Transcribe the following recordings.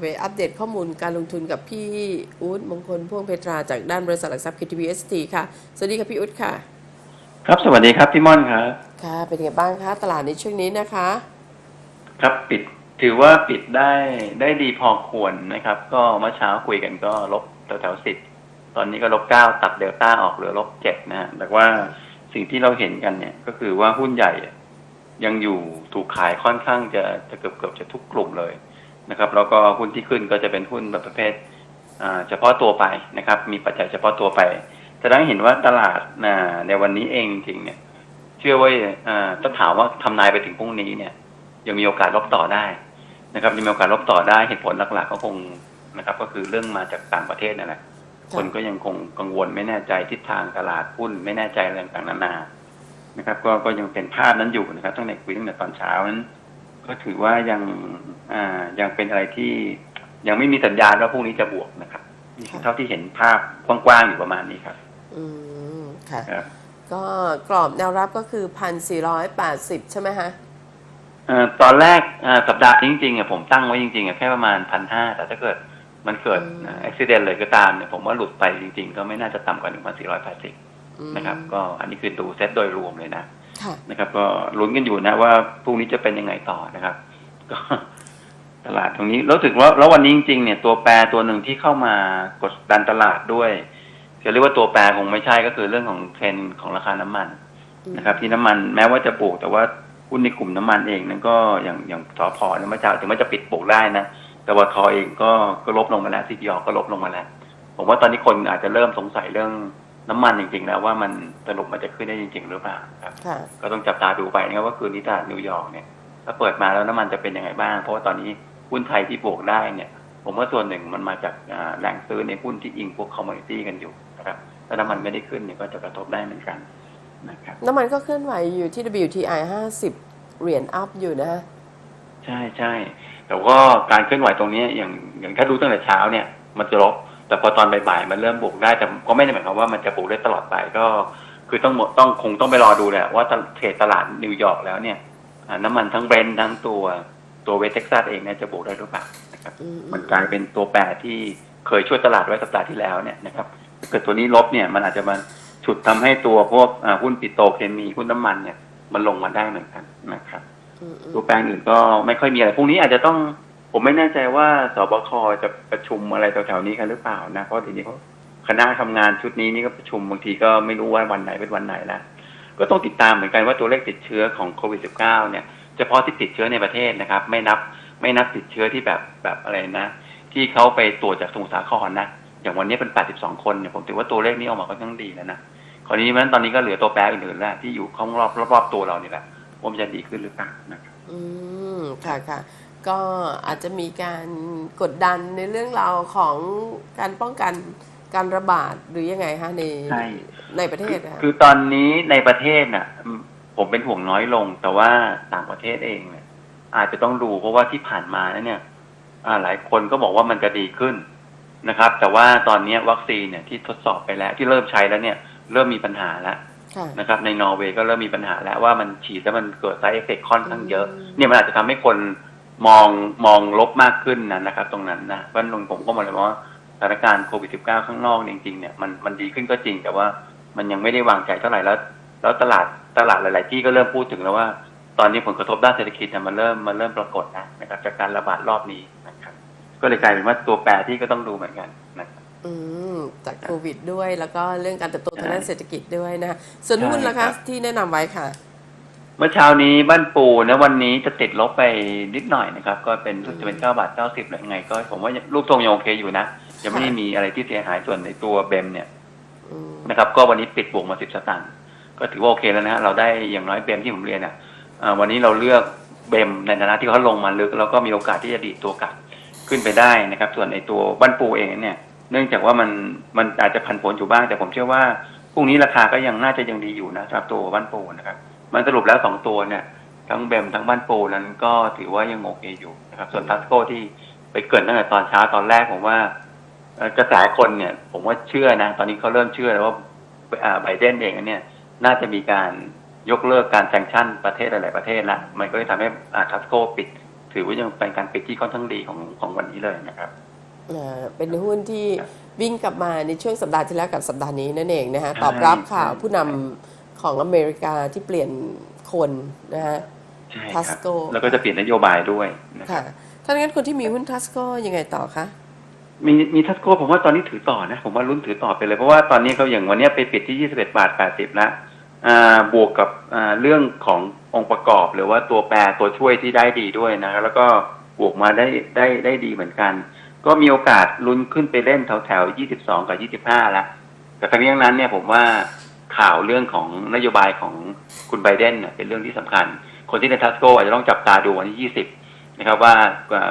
ไปอัปเดตข้อมูลการลงทุนกับพี่อู๊ดมงคลพ่วงเพตราจากด้านบริษัทหลักทรัพย์ KTBST ค่ะ สวัสดีค่ะพี่อู๊ดค่ะ ครับสวัสดีครับพี่ม่อนครับค่ะ เป็นไงบ้างคะตลาดในช่วงนี้นะคะ ครับปิดถือว่าปิดได้ได้ดีพอควรนะครับ ก็เมื่อเช้าคุยกันก็ลบแถวๆสิบตอนนี้ก็ลบเก้าตัดเดลต้าออกเหลือลบเจ็ดนะฮะแต่ว่าสิ่งที่เราเห็นกันเนี่ยก็คือว่าหุ้นใหญ่ยังอยู่ถูกขายค่อนข้างจะจะเกือบเกือบจะทุกกลุ่มเลย นะครับ แล้วก็หุ้นที่ขึ้นก็จะเป็นหุ้นแบบประเภทอ่าเฉพาะตัวไปนะครับ มีปัจจัยเฉพาะตัวไปแสดงให้เห็นว่าตลาดอ่าในวันนี้เองจริงๆเนี่ยเชื่อว่าอ่าถ้าถามว่าทำนายไปถึงพรุ่งนี้เนี่ย ยังมีโอกาสลบต่อได้นะครับยังมีโอกาสลบต่อได้เหตุผลหลักๆ ก็คงนะครับ ก็คือเรื่องมาจากต่างประเทศนั่นแหละคนก็ยังคงกังวลไม่แน่ใจทิศทางตลาดหุ้นไม่แน่ใจอะไรต่างๆนานานะครับ ก็ก็ยังเป็นภาพนั้นอยู่นะครับตั้งแต่คุยตั้งแต่ตอนเช้านั้น ก็ถือว่ายังอ่ายังเป็นอะไรที่ยังไม่มีสัญญาณว่าพรุ่งนี้จะบวกนะครับค่ะเท่าที่เห็นภาพกว้างๆอยู่ประมาณนี้ครับ อืมค่ะ ครับก็กรอบแนวรับก็คือ1,480ใช่ไหมคะเอ่อตอนแรกเอ่อสัปดาห์นี้จริงๆอะผมตั้งไว้จริงๆอะแค่ประมาณพันห้าแต่ถ้าเกิดมันเกิดอืมอุบิเหตุเลยก็ตามเนี่ยผมว่าหลุดไปจริงๆ ก็ไม่น่าจะต่ำกว่าหนึ่งพันสี่ร้อยแปดสิบอืมนะครับ ก็อันนี้คือดูเซตโดยรวมเลยนะค่ะ นะครับ ก็ลุ้นกันอยู่นะว่าพรุ่งนี้จะเป็นยังไงต่อนะครับ ก็ตลาดตรงนี้รู้สึกว่าแล้ววันนี้จริงๆเนี่ยตัวแปรตัวหนึ่งที่เข้ามากดดันตลาดด้วยจะเรียกว่าตัวแปรคงไม่ใช่ก็คือเรื่องของเทรนด์ของราคาน้ำมันนะครับ ที่น้ำมันแม้ว่าจะปลูกแต่ว่าหุ้นในกลุ่มน้ำมันเองนั้นก็อย่างอย่างสอพอเนี่ยเมื่อเช้าถึงแม้จะปิดปลูกได้นะแต่ว่าทอเองก็ก็ลบลงมาแล้วซีพีอก็ลบลงมาแล้วผมว่าตอนนี้คนอาจจะเริ่มสงสัยเรื่อง น้ำมันจริงๆแล้วว่ามันสรุปมันจะขึ้นได้จริง ๆ หรือเปล่าครับค่ะก็ต้องจับตาดูไปนะครับว่าคืนนี้ตลาดนิวยอร์กเนี่ยถ้าเปิดมาแล้วน้ำมันจะเป็นยังไงบ้าง เพราะว่าตอนนี้หุ้นไทยที่บวกได้เนี่ย ผมว่าส่วนหนึ่งมันมาจากอ่าแหล่งซื้อในหุ้นที่อิงพวกคอมมอนิตี้กันอยู่นะครับถ้าน้ำมันไม่ได้ขึ้นเนี่ยก็จะกระทบได้เหมือนกันนะครับน้ำมันก็เคลื่อนไหวอยู่ที่ WTI 50 เหรียญอัพอยู่นะฮะใช่ใช่แต่ว่าการเคลื่อนไหวตรงนี้อย่างอย่างถ้าดูตั้งแต่เช้าเนี่ย มันจะลบ แต่พอตอนบ่ายๆมันเริ่มบวกได้แต่ก็ไม่ได้หมายความว่ามันจะบวกได้ตลอดไปก็ คือต้องหมดต้องคงต้องไปรอดูแหละว่าตลาดเทรดตลาดนิวยอร์กแล้วเนี่ยอ่าน้ำมันทั้งเบรนท์ทั้งตัวตัวเวสเท็กซัสเองเนี่ยจะบวกได้หรือเปล่านะครับอืมมันกลายเป็นตัวแปรที่เคยช่วยตลาดไว้สัปดาห์ที่แล้วเนี่ยนะครับถ้าเกิดตัวนี้ลบเนี่ยมันอาจจะมาฉุดทำให้ตัวพวกอ่าหุ้นปิโตรเคมีหุ้นน้ำมันเนี่ย มันลงมาได้เหมือนกันนะครับอืมอืมตัวแปลงอื่นก็ไม่ค่อยมีอะไรพรุ่งนี้อาจจะต้อง ผมไม่แน่ใจว่าสบคจะประชุมอะไรแถวๆนี้กันหรือเปล่านะเพราะทีนี้เขาคณะทำงานชุดนี้นี่ก็ประชุมบางทีก็ไม่รู้ว่าวันไหนเป็นวันไหนแล้วก็ต้องติดตามเหมือนกันว่าตัวเลขติดเชื้อของโควิด -19 เนี่ยเฉพาะที่ติดเชื้อในประเทศนะครับ ไม่นับไม่นับติดเชื้อที่แบบแบบอะไรนะ ที่เขาไปตรวจจากสมุทรสาครนะอย่างวันนี้เป็น 82 คนเนี่ยผมถือว่าตัวเลขนี้ออกมาก็ยังดีแล้วนะคราวนี้มันตอนนี้ก็เหลือตัวแปรอื่นๆแล้วที่อยู่ข้างรอบรอบๆตัวเรานี่แหละว่ามันจะดีขึ้นหรือเปล่านะครับอืมค่ะค่ะ ก็อาจจะมีการกดดันในเรื่องราวของการป้องกันการระบาดหรือยังไงคะในใช่ในประเทศนะคะคือตอนนี้ในประเทศน่ะอืมผมเป็นห่วงน้อยลง แต่ว่าต่างประเทศเองเนี่ยอาจจะต้องดูเพราะว่าที่ผ่านมาเนี่ยอ่าหลายคนก็บอกว่ามันจะดีขึ้นนะครับ แต่ว่าตอนนี้วัคซีนเนี่ยที่ทดสอบไปแล้ว ที่เริ่มใช้แล้วเนี่ย เริ่มมีปัญหาแล้วค่ะนะครับ ในนอร์เวย์ก็เริ่มมีปัญหาแล้วว่ามันฉีดแล้วมันเกิดไซเอฟเฟกค่อนข้างเยอะอืมเนี่ยมันอาจจะทำให้คน มองมองลบมากขึ้นนะนะครับ ตรงนั้นนะเพราะฉะนั้นผมก็มองเลยว่าสถานการณ์โควิด -19 ข้างนอกเนี่ยจริงๆเนี่ยมันมันดีขึ้นก็จริง แต่ว่ามันยังไม่ได้วางใจเท่าไหร่แล้ว แล้วตลาดตลาดหลาย ๆ ที่ก็เริ่มพูดถึงแล้วว่า ตอนนี้ผลกระทบด้านเศรษฐกิจเนี่ยมันเริ่มมันเริ่มปรากฏแล้วนะครับ จากการระบาดรอบนี้นะครับ ก็เลยกลายเป็นว่าตัวแปรที่ก็ต้องดูเหมือนกันนะครับอืมจากโควิดด้วย แล้วก็เรื่องการเติบโตทางด้านใช่เศรษฐกิจด้วยนะคะส่วนหุ้นใช่ล่ะครัคะบที่แนะนำไว้ค่ะ เมื่อเช้านี้บ้านปูนะวันนี้จะติดลบไปนิดหน่อยนะครับ ก็เป็นจะเป็นเก้าบาทเก้าสิบหรือยังไง ก็ผมว่ารูปทรงยังโอเคอยู่นะยังไม่ได้มีอะไรที่เสียหายส่วนในตัวเบมเนี่ยนะครับ ก็วันนี้ปิดบวกมาสิบสตางค์ก็ถือว่าโอเคแล้วนะฮะเราได้อย่างน้อยเบมที่ผมเรียนอะอ่าวันนี้เราเลือกเบมในฐานะที่เขาลงมาลึก แล้วก็มีโอกาสที่จะดีตัวกลับขึ้นไปได้นะครับ ส่วนในตัวบ้านปูเองเนี่ย เนื่องจากว่ามันมันอาจจะพันผลอยู่บ้าง แต่ผมเชื่อว่าพรุ่งนี้ราคาก็ยังน่าจะยังดีอยู่นะสำหรับตัวบ้านปูนะครับ มันสรุปแล้วสองตัวเนี่ย ทั้งเบมทั้งบ้านปูนั้นก็ถือว่ายังโอเคอยู่นะครับ ส่วนทัสโกที่ไปเกรินตั้งแต่ตอนเช้าตอนแรกผมว่าเอ่อกระแสคนเนี่ย ผมว่าเชื่อนะ ตอนนี้เขาเริ่มเชื่อแล้วว่าอ่าไบเดนเองเนี่ย น่าจะมีการยกเลิกการแซงชั่นประเทศหลายๆประเทศละมันก็เลยทำให้อ่าทัสโกปิดถถือว่ายังเป็นการปิดที่ค่อนข้างดีของของวันนี้เลยนะครับอ่าเป็นหุ้นที่ครับวิ่งกลับมาในช่วงสัปดาห์ที่แล้วกับสัปดาห์นี้นั่นเองนะคะใช่ตอบรับข่าวใช่ผู้นำ ของอเมริกาที่เปลี่ยนคนนะฮะใช่ครับ Tasco แล้วก็จะเปลี่ยนนโยบายด้วยนะครัค่ะบถ้างั้นคนที่มีหุ้นทัสโกยังไงต่อคะมีมีทัสโก้ผมว่าตอนนี้ถือต่อนะ ผมว่ารุ่นถือต่อไปเลย เพราะว่าตอนนี้เขาอย่างวันเนี้ยไปปิดที่ 21 บาท 80แล้วอ่าบวกกับอ่าเรื่องขององค์ประกอบ หรือว่าตัวแปรตัวช่วยที่ได้ดีด้วยนะครับแล้วก็บวกมาได้ได้ได้ดีเหมือนกัน ก็มีโอกาสลุ้นขึ้นไปเล่นแถวแถวๆ22 กับ 25 แล้วแต่ทั้งนี้ทั้งนั้นเนี่ยผมว่า ข่าวเรื่องของนโยบายของคุณไบเดนเป็นเรื่องที่สำคัญ คนที่ในทัสโกอาจจะต้องจับตาดูวันที่ 20 นะครับ ว่า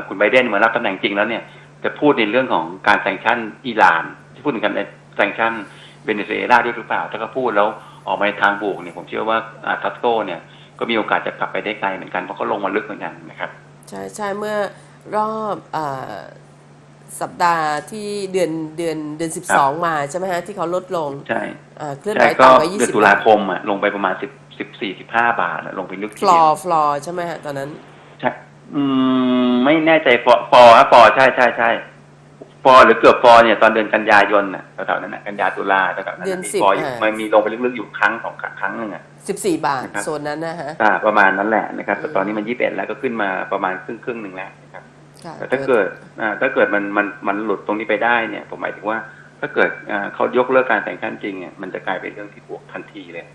คุณไบเดนเมื่อรับตำแหน่งจริงแล้วเนี่ยจะพูดในเรื่องของการแซงชั่นอิหร่านที่พูดถึงการแซงชั่นเวเนซุเอลาด้วยหรือเปล่า ถ้าเขาพูดแล้วออกมาในทางบวกเนี่ยผมเชื่อว่าทัสโกเนี่ยก็มีโอกาสจะกลับไปได้ไกลเหมือนกันเพราะเขาลงมาลึกเหมือนกันนะครับ ใช่ใช่เมื่อรอบอ สัปดาห์ที่เดือนเดือนเดือน12มาใช่ไหมฮะที่เขาลดลงใช่อ่าเคลื่อนไหวใช่ก็ต่ำกว่าเดือน20ตุลาบาทคมอะลงไปประมาณสิบสิบสี่สิบห้าบาทอะลงไปลึกฟทีลเดีอยวร์ฟลอร์ใช่ไหมฮะตอนนั้นใช่อืมไม่แน่ใจฟอฟอฮะฟอใช่ใช่ใช่ฟอหรือเกือบฟอเนี่ยตอนเดือนกันยายนน่ะแถวๆนั้นน่ะกันยาตุลาแถวๆนั้นเดือนน่ะมีสิบฟออยู่อะมันมีลงไปลึกๆอยู่ครั้งสองครั้งหนึ่งอะ14บาทนะครับโซนนั้นนะฮะอ่าประมาณนั้นแหละนะครับแต่อืมตอนนี้มันยี่สิบเอ็ดแล้วก็ขึ้นมาประมาณครึ่งครึ่งๆหนึ่งแล้วนะครับค่ะ แต่ถ้าเกิดอ่าถ้าเกิดมันมันมันหลุดตรงนี้ไปได้เนี่ย ผมหมายถึงว่า ถ้าเกิดอ่าเขายกเลิกการแต่งตั้งจริงเนี่ยมันจะกลายเป็นเรื่องที่บวกทันทีเลย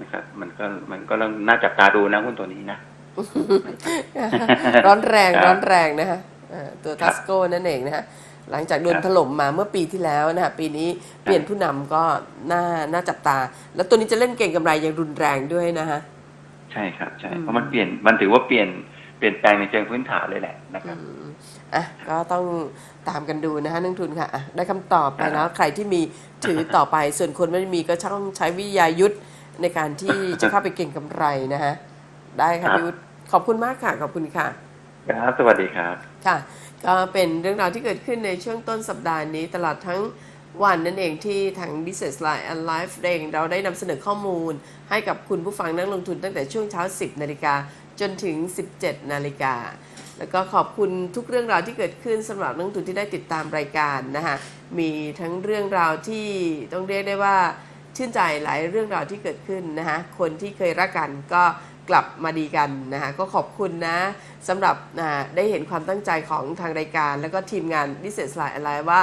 นะครับ มันก็มันก็ต้องน่าจับตาดูนะหุ้นตัวนี้นะร้อนแรงครับร้อนแรงนะฮะอ่าตัวครัทับสโกนั่นเองนะฮะหลังจากโดนครับถล่มมาเมื่อปีที่แล้วนะฮะปีนี้เปลี่ยนผู้นำก็น่าน่าจับตา แล้วตัวนี้จะเล่นเก่งกำไรอย่างรุนแรงด้วยนะฮะใช่ครับใช่อืมเพราะมันเปลี่ยนมันถือว่าเปลี่ยนเปลี่ยนแปลงในเชิงพื้นฐานเลยแหละนะครับ อืมอะก็ต้องตามกันดูนะฮะนักทุนค่ะอะได้คำตอบไปแล้วใครที่มีถือต่อไป ส่วนคนไม่มีก็ต้องใช้วิทยายุทธในการที่จะเข้าไปเก่งกำไรนะฮะได้ค่ะครับพี่วุฒิขอบคุณมากค่ะขอบคุณค่ะครับสวัสดีครับค่ะ ก็เป็นเรื่องราวที่เกิดขึ้นในช่วงต้นสัปดาห์นี้ ตลอดทั้งวันนั่นเองที่ทาง Business Line and Life เองเราได้นำเสนอข้อมูล ให้กับคุณผู้ฟังนักลงทุนตั้งแต่ช่วงเช้า 10 นาฬิกาจนถึง 17 นาฬิกา แล้วก็ขอบคุณทุกเรื่องราวที่เกิดขึ้นสำหรับนักทุนที่ได้ติดตามรายการนะคะมีทั้งเรื่องราวที่ต้องเรียกได้ว่าชื่นใจหลายเรื่องราวที่เกิดขึ้นนะคะคนที่เคยรักกันก็กลับมาดีกันนะคะก็ขอบคุณนะสำหรับอ่าได้เห็นความตั้งใจของทางรายการ แล้วก็ทีมงาน Business Line อะไรว่า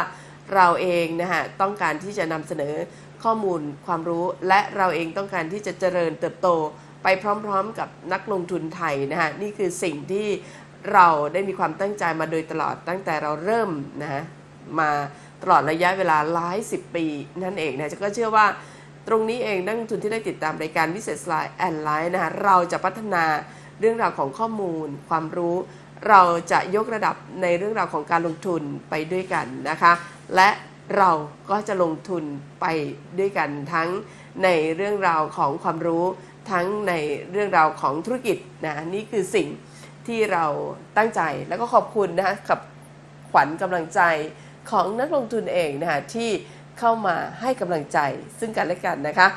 เราเองนะฮะต้องการที่จะนำเสนอข้อมูลความรู้ และเราเองต้องการที่จะเจริญเติบโตไปพร้อมๆกับนักลงทุนไทยนะฮะนี่คือสิ่งที่ เราได้มีความตั้งใจมาโดยตลอดตั้งแต่เราเริ่มนะฮะมาตลอดระยะเวลาหลายสิบปีนั่นเองนะก็เชื่อว่าตรงนี้เองนักลงทุนที่ได้ติดตามรายการ Business Line and Line นะฮะเราจะพัฒนาเรื่องราวของข้อมูล ความรู้ เราจะยกระดับในเรื่องราวของการลงทุนไปด้วยกันนะคะ และเราก็จะลงทุนไปด้วยกันทั้งในเรื่องราวของความรู้ ทั้งในเรื่องราวของธุรกิจนะนี่คือสิ่ง ที่เราตั้งใจแล้วก็ขอบคุณนะคะกับขวัญกำลังใจของนักลงทุนเองนะคะที่เข้ามาให้กำลังใจซึ่งกันและกันนะคะ